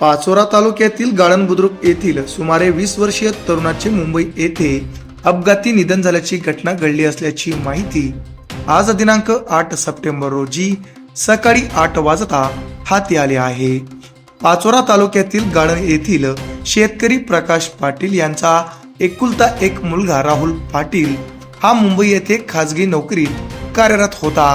पाचोरा तालुक्यातील गाळण बुद्रुक येथील सुमारे वीस वर्षीय तरुणाचे मुंबई येथे अपघाती निधन झाल्याची घटना घडली असल्याची माहिती आज दिनांक आठ सप्टेंबर रोजी सकाळी आठ वाजता हाती आले आहे. पाचोरा तालुक्यातील गाळण येथील शेतकरी प्रकाश पाटील यांचा एकुलता एक मुलगा राहुल पाटील हा मुंबई येथे खाजगी नोकरीत कार्यरत होता.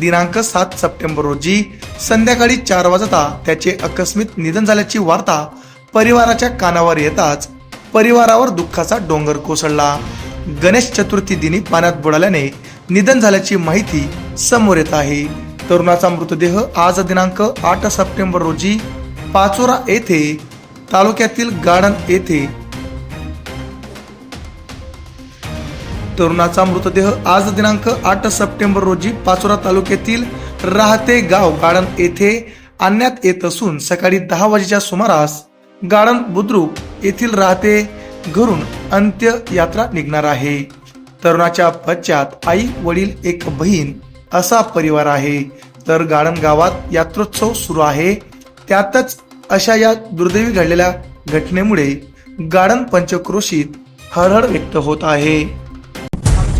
दिनांक सात सप्टेंबर रोजी संध्याकाळी चार वाजता त्याचे आकस्मिक निधन झाल्याची वार्ता परिवाराच्या कानावर येताच परिवारावर दुःखाचा डोंगर कोसळला. गणेश चतुर्थी दिनी पाण्यात बुडाल्याने निधन झाल्याची माहिती समोर येत आहे. तरुणाचा मृतदेह आज दिनांक आठ सप्टेंबर रोजी पाचोरा येथे तालुक्यातील गार्डन येथे तरुणाचा मृतदेह आज दिनांक आठ सप्टेंबर रोजी पाचोरा तालुक्यातील राहते गाव गार्डन येथे आणण्यात येत असून सकाळी दहा वाजेच्या सुमारास गार्डन बुद्रुक येथील राहते घरून अंत्य यात्रा निघणार आहे. तरुणाच्या पश्चात आई वडील एक बहीण असा परिवार आहे. तर गार्डन गावात यात्रोत्सव सुरू आहे. त्यातच अशा या दुर्दैवी घडलेल्या घटनेमुळे गार्डन पंचक्रोशीत हळहळ व्यक्त होत आहे.